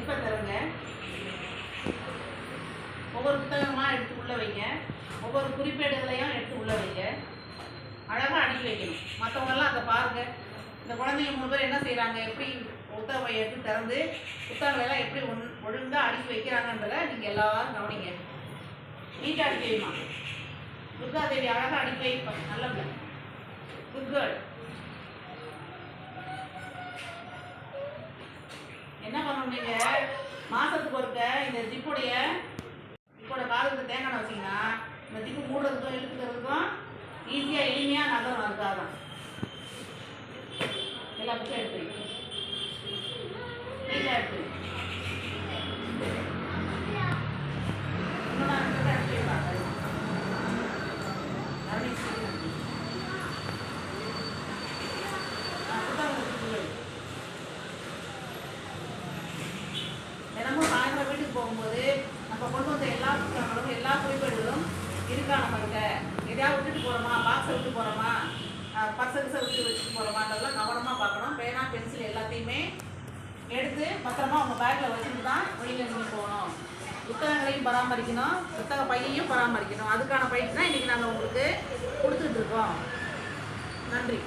இப்போ தருங்க ஒவ்வொரு புத்தகமாக எடுத்து உள்ளே வைங்க. ஒவ்வொரு குறிப்பேடுகளையும் எடுத்து உள்ளே வைங்க. அழகாக அடுக்கி வைக்கணும். மற்றவங்கெல்லாம் அதை பாருங்கள் இந்த குழந்தைங்க மூணு பேர் என்ன செய்கிறாங்க எப்படி புத்தகம் எடுத்து திறந்து புத்தகங்களெல்லாம் எப்படி ஒன் ஒழுங்காக அடுக்கி வைக்கிறாங்கன்றத நீங்கள் எல்லாரும் கவனிங்க. நீட்டாக அடுக்கி வைமா. துர்கா தேவி அழகாக அடுக்கி வைப்பாங்க நல்ல குட் கேர்ள் என்ன மாதத்துக்கு ஒருக்க இந்த ஜிப்புடைய ஜிப்போட காலத்துக்கு தேங்காய் வச்சிங்கன்னா இந்த ஜிப்பு மூடுறதுக்கும் இழுக்கிறதுக்கும் ஈஸியாக எளிமையாக நகரும் அதுக்காக தான் எல்லா புக்கும் எடுத்து நம்ம இருக்க எதையாவது விட்டுட்டு போகிறோமா பாக்ஸை விட்டு போகிறோமா பர்ஸை கிசை விட்டு வச்சுட்டு போகிறோமான்றதெல்லாம் கவனமாக பார்க்கணும். பேனா பென்சில் எல்லாத்தையுமே எடுத்து பத்திரமா உங்கள் பேக்கில் வச்சுட்டு தான் வெளியில் நீங்கள் போகணும். புத்தகங்களையும் பராமரிக்கணும். புத்தக பையையும் பராமரிக்கணும். அதுக்கான பயிற்சி தான் இன்றைக்கி நாங்கள் உங்களுக்கு கொடுத்துட்ருக்கோம் நன்றி.